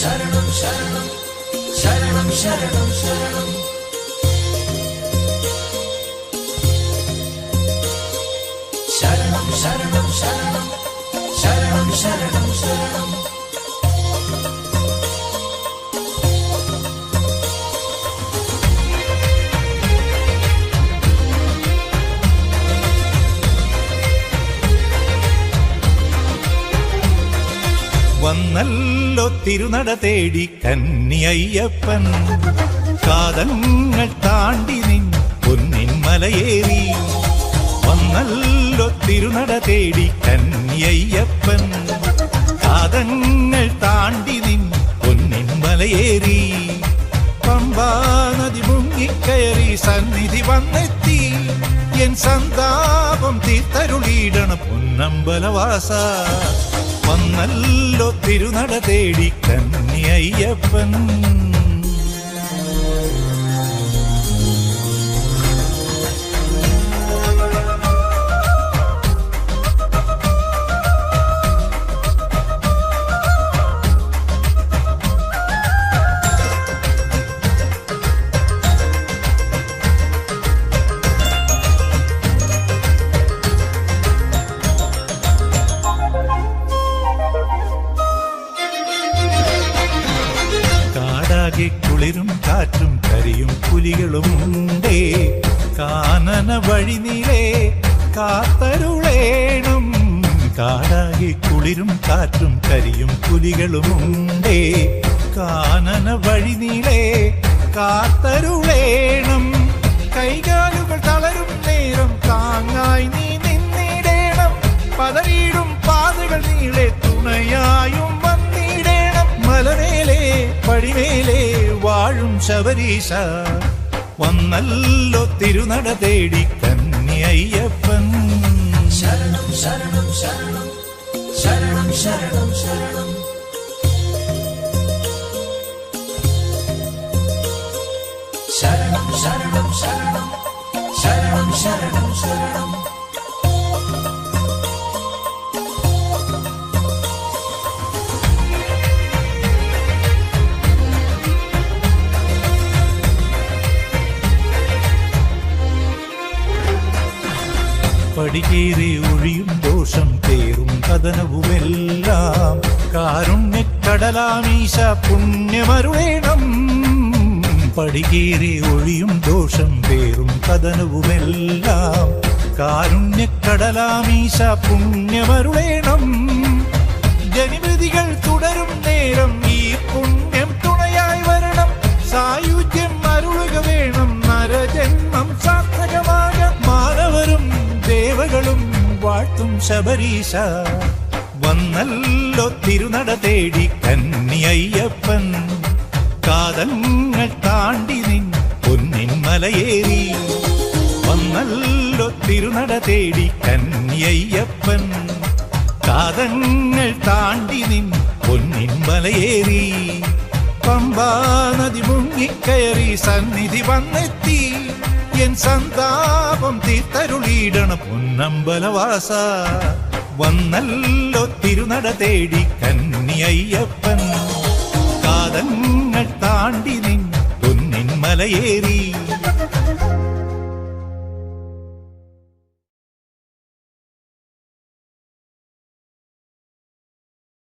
ശരണം ശരണം ശരണം ശരണം ശരണം. ശരണം ശരണം ശരണം ശരണം ശരണം ശരണം. വന്നല്ലോ തിരുനട തേടി കന്നി അയ്യപ്പൻ കാതങ്ങൾ താണ്ടി നിൻ പൊന്നിൻ മലയേറി. വന്നല്ലോ തിരുനട തേടി കന്നി അയ്യപ്പൻ കാതങ്ങൾ താണ്ടി നിൻ പൊന്നിൻ മലയേറി. പമ്പാ നദി മുങ്ങിക്കയറി സന്നിധി വന്നെത്തി. എൻ സന്താപം തീർത്തരുളീടണ പൊന്നമ്പലവാസ. വന്നല്ലോ തിരുനട തേടി കന്യയ്യപ്പൻ. കാടാകെ കുളിരും കാറ്റും കരിയും പുലികളും ഉണ്ടേ. കാനന വഴി നീളേ കാത്തരുളേണം. കാടാകെ കുളിരും കാറ്റും കരിയും പുലികളും ഉണ്ടേ. കാനന വഴി നീളേ കാത്തരുളേണം. കൈകാലുകൾ തളരും നേരം താങ്ങായി നീ നിന്നിടേണം. പതറിയിടും ശബരീശ വന്നല്ലോ തിരുനട തേടി കന്നി ശരണം ശരണം ശരണം ശരണം ശരണം ശരണം. ശരണം ശരണം ശരണം ശരണം ശരണം ശരണം. പടികേറി ഒഴിയും ദോഷം തേറും കഥനവുമെല്ലാം. കാരുണ്യക്കടലാമീശ പുണ്യമരുളേണം. പടികേറി ഒഴിയും ദോഷം പേറും കഥനവുമെല്ലാം. കാരുണ്യക്കടലാമീശ പുണ്യമരുളേണം. ശബരീശ വന്നല്ലോ തിരുനട തേടി കന്നി അയ്യപ്പൻ കാതങ്ങൾ താണ്ടി നിൻ പൊന്നിൻ മലയേറി വന്നല്ലോ തിരുനട തേടി കന്നി അയ്യപ്പൻ കാതങ്ങൾ താണ്ടി നിൻ പൊന്നിൻ മലയേറി പമ്പാ നദി മുങ്ങിക്കയറി സന്നിധി വന്നെത്തി. എൻ സന്താപം തീർത്തരുളീടണ പൊന്നമ്പലവാസ. വന്നല്ലോ തിരുനട തേടി കന്നി അയ്യപ്പൻ കാതങ്ങൾ താണ്ടി നിൻ പൊന്നിൻ മലയേറി.